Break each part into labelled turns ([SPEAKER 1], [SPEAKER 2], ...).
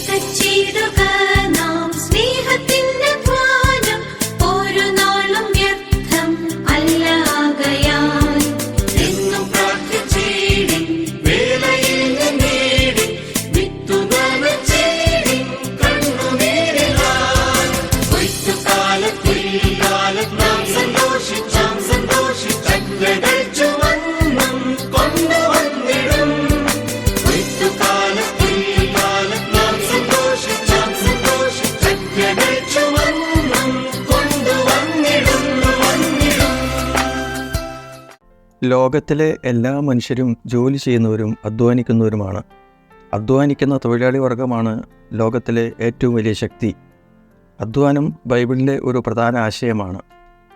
[SPEAKER 1] 닥치러 가.
[SPEAKER 2] ലോകത്തിലെ എല്ലാ മനുഷ്യരും ജോലി ചെയ്യുന്നവരും അധ്വാനിക്കുന്നവരുമാണ്. അധ്വാനിക്കുന്ന തൊഴിലാളി വർഗമാണ് ലോകത്തിലെ ഏറ്റവും വലിയ ശക്തി. അധ്വാനം ബൈബിളിലെ ഒരു പ്രധാന ആശയമാണ്.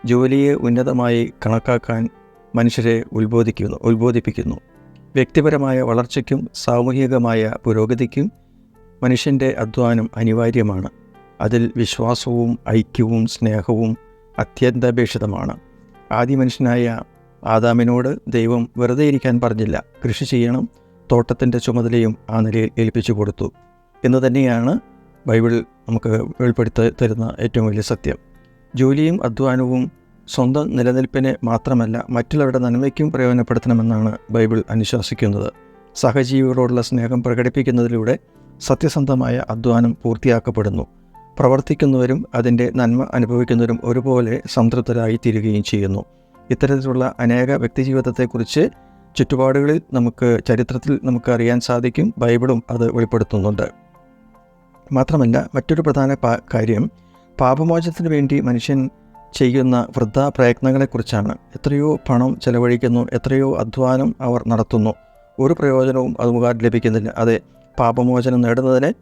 [SPEAKER 2] ജോലിയെ ഉന്നതമായി കണക്കാക്കാൻ മനുഷ്യരെ ഉത്ബോധിക്കുന്നു ഉത്ബോധിപ്പിക്കുന്നു. വ്യക്തിപരമായ വളർച്ചയ്ക്കും സാമൂഹികമായ പുരോഗതിക്കും മനുഷ്യന്റെ അധ്വാനം അനിവാര്യമാണ്. അതിൽ വിശ്വാസവും ഐക്യവും സ്നേഹവും അത്യന്താപേക്ഷിതമാണ്. ആദ്യ മനുഷ്യനായ ആദാമിനോട് ദൈവം വെറുതെ ഇരിക്കാൻ പറഞ്ഞില്ല. കൃഷി ചെയ്യണം തോട്ടത്തിന്റെ ചുമതലയും ആ നിലയിൽ ഏൽപ്പിച്ചു കൊടുത്തു. എന്ന് തന്നെയാണ് ബൈബിൾ നമുക്ക് വെളിപ്പെടുത്തി തരുന്ന ഏറ്റവും വലിയ സത്യം. ജോലിയും അധ്വാനവും സ്വന്തം നിലനിൽപ്പിനെ മാത്രമല്ല മറ്റുള്ളവരുടെ നന്മയ്ക്കും പ്രയോജനപ്പെടുത്തണമെന്നാണ് ബൈബിൾ അനുശാസിക്കുന്നത്. സഹജീവികളോടുള്ള സ്നേഹം പ്രകടിപ്പിക്കുന്നതിലൂടെ സത്യസന്ധമായ അധ്വാനം പൂർത്തിയാക്കപ്പെടുന്നു. പ്രവർത്തിക്കുന്നവരും അതിന്റെ നന്മ അനുഭവിക്കുന്നവരും ഒരുപോലെ സംതൃപ്തരായി തീരുകയും ചെയ്യുന്നു. ഇത്തരത്തിലുള്ള അനേക വ്യക്തിജീവിതത്തെക്കുറിച്ച് ചുറ്റുപാടുകളിൽ നമുക്ക് ചരിത്രത്തിൽ നമുക്ക് അറിയാൻ സാധിക്കും ബൈബിളും അത് വെളിപ്പെടുത്തുന്നുണ്ട്. മാത്രമല്ല മറ്റൊരു പ്രധാന കാര്യം പാപമോചനത്തിന് വേണ്ടി മനുഷ്യൻ ചെയ്യുന്ന വൃദ്ധ പ്രയത്നങ്ങളെക്കുറിച്ചാണ് എത്രയോ പണം ചെലവഴിക്കുന്നു എത്രയോ അധ്വാനം അവർ നടത്തുന്നു. ഒരു പ്രയോജനവും അത് മുഖാൽ ലഭിക്കുന്നില്ല. അതെ പാപമോചനം നേടുന്നതിന്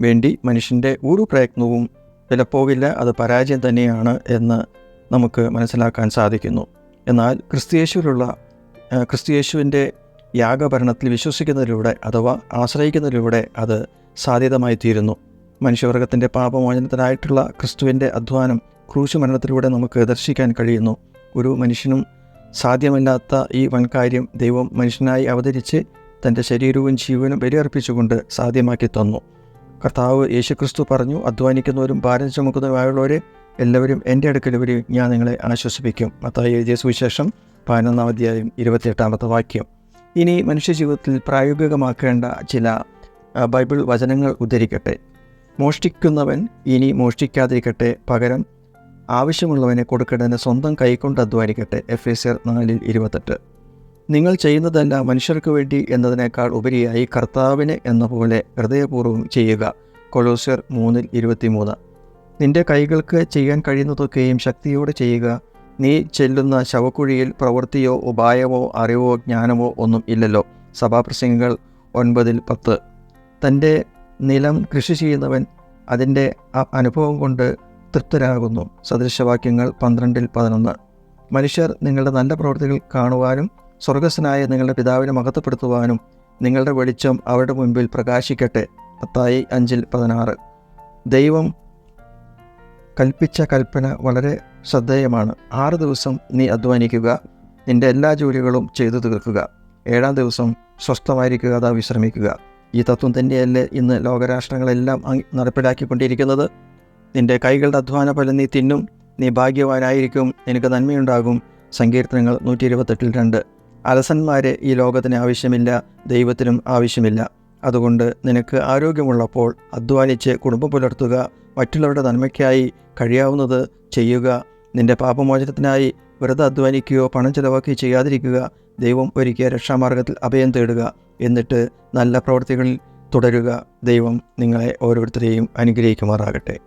[SPEAKER 2] വേണ്ടി മനുഷ്യന്റെ ഒരു പ്രയത്നവും വിലപ്പോകില്ല അത് പരാജയം തന്നെയാണ് എന്ന് നമുക്ക് മനസ്സിലാക്കാൻ സാധിക്കുന്നു. എന്നാൽ ക്രിസ്തയേശുവിലുള്ള ക്രിസ്തുയേശുവിന്റെ യാഗഭരണത്തിൽ വിശ്വസിക്കുന്നതിലൂടെ അഥവാ ആശ്രയിക്കുന്നതിലൂടെ അത് സാധ്യതമായി തീരുന്നു മനുഷ്യവർഗത്തിന്റെ പാപമോചനത്തിനായിട്ടുള്ള ക്രിസ്തുവിന്റെ അധ്വാനം ക്രൂശുമരണത്തിലൂടെ നമുക്ക് ദർശിക്കാൻ കഴിയുന്നു. ഒരു മനുഷ്യനും സാധ്യമല്ലാത്ത ഈ വൻകാര്യം ദൈവം മനുഷ്യനായി അവതരിച്ച് തന്റെ ശരീരവും ജീവനും ബലിയർപ്പിച്ചുകൊണ്ട് സാധ്യമാക്കി തന്നു. കർത്താവ് യേശുക്രിസ്തു പറഞ്ഞു അധ്വാനിക്കുന്നവരും ഭാരം ചുമക്കുന്നവരുമായുള്ളവരെ എല്ലാവരും എന്റെ അടുക്കൽ വരെ ഞാൻ നിങ്ങളെ ആശ്വസിപ്പിക്കും. മത്തായി എഴുതിയ സുവിശേഷം പതിനൊന്നാം അധ്യായം ഇരുപത്തിയെട്ടാമത്തെ വാക്യം. ഇനി മനുഷ്യ ജീവിതത്തിൽ പ്രായോഗികമാക്കേണ്ട ചില ബൈബിൾ വചനങ്ങൾ ഉദ്ധരിക്കട്ടെ. മോഷ്ടിക്കുന്നവൻ ഇനി മോഷ്ടിക്കാതിരിക്കട്ടെ. പകരം ആവശ്യമുള്ളവനെ കൊടുക്കേണ്ടതിന് സ്വന്തം കൈകൊണ്ട് അധ്വാനിക്കട്ടെ. എഫ് എസ് ആർ നാലിൽ ഇരുപത്തെട്ട്. നിങ്ങൾ ചെയ്യുന്നതല്ല മനുഷ്യർക്ക് വേണ്ടി എന്നതിനേക്കാൾ ഉപരിയായി കർത്താവിന് എന്ന പോലെ ഹൃദയപൂർവം ചെയ്യുക. കൊളോസ്യർ മൂന്നിൽ ഇരുപത്തിമൂന്ന്. നിന്റെ കൈകൾക്ക് ചെയ്യാൻ കഴിയുന്നതൊക്കെയും ശക്തിയോടെ ചെയ്യുക. നീ ചെല്ലുന്ന ശവക്കുഴിയിൽ പ്രവൃത്തിയോ ഉപായമോ അറിവോ ജ്ഞാനമോ ഒന്നും ഇല്ലല്ലോ. സഭാപ്രസംഗങ്ങൾ ഒൻപതിൽ പത്ത്. തന്റെ നിലം കൃഷി ചെയ്യുന്നവൻ അതിന്റെ അനുഭവം കൊണ്ട് തൃപ്തരാകുന്നു. സദൃശവാക്യങ്ങൾ പന്ത്രണ്ടിൽ പതിനൊന്ന്. മനുഷ്യർ നിങ്ങളുടെ നല്ല പ്രവൃത്തികൾ കാണുവാനും സ്വർഗസ്വനായ നിങ്ങളുടെ പിതാവിനെ മഹത്വപ്പെടുത്തുവാനും നിങ്ങളുടെ വെളിച്ചം അവരുടെ മുൻപിൽ പ്രകാശിക്കട്ടെ. പത്തായി അഞ്ചിൽ പതിനാറ്. ദൈവം കൽപ്പിച്ച കൽപ്പന വളരെ ശ്രദ്ധേയമാണ്. ആറ് ദിവസം നീ അധ്വാനിക്കുക നിന്റെ എല്ലാ ജോലികളും ചെയ്തു തീർക്കുക. ഏഴാം ദിവസം സ്വസ്ഥമായിരിക്കുക അതാ വിശ്രമിക്കുക. ഈ തത്വം തന്നെയല്ലേ ഇന്ന് ലോകരാഷ്ട്രങ്ങളെല്ലാം നടപ്പിലാക്കിക്കൊണ്ടിരിക്കുന്നത്? നിന്റെ കൈകളുടെ അധ്വാന ഫലം നീ തിന്നും നീ ഭാഗ്യവാനായിരിക്കും നിനക്ക് നന്മയുണ്ടാകും. സങ്കീർത്തനങ്ങൾ നൂറ്റി ഇരുപത്തെട്ടിൽ രണ്ട്. അലസന്മാരെ ഈ ലോകത്തിന് ആവശ്യമില്ല ദൈവത്തിനും ആവശ്യമില്ല. അതുകൊണ്ട് നിനക്ക് ആരോഗ്യമുള്ളപ്പോൾ അധ്വാനിച്ച് കുടുംബം പുലർത്തുക മറ്റുള്ളവരുടെ നന്മയ്ക്കായി കഴിയാവുന്നത് ചെയ്യുക. നിന്റെ പാപമോചനത്തിനായി വെറുതെ അധ്വാനിക്കുകയോ പണം ചെലവാക്കുകയോ ചെയ്യാതിരിക്കുക. ദൈവം ഒരുക്കിയ രക്ഷാമാർഗത്തിൽ അഭയം തേടുക. എന്നിട്ട് നല്ല പ്രവൃത്തികളിൽ തുടരുക. ദൈവം നിങ്ങളെ ഓരോരുത്തരെയും അനുഗ്രഹിക്കുമാറാകട്ടെ.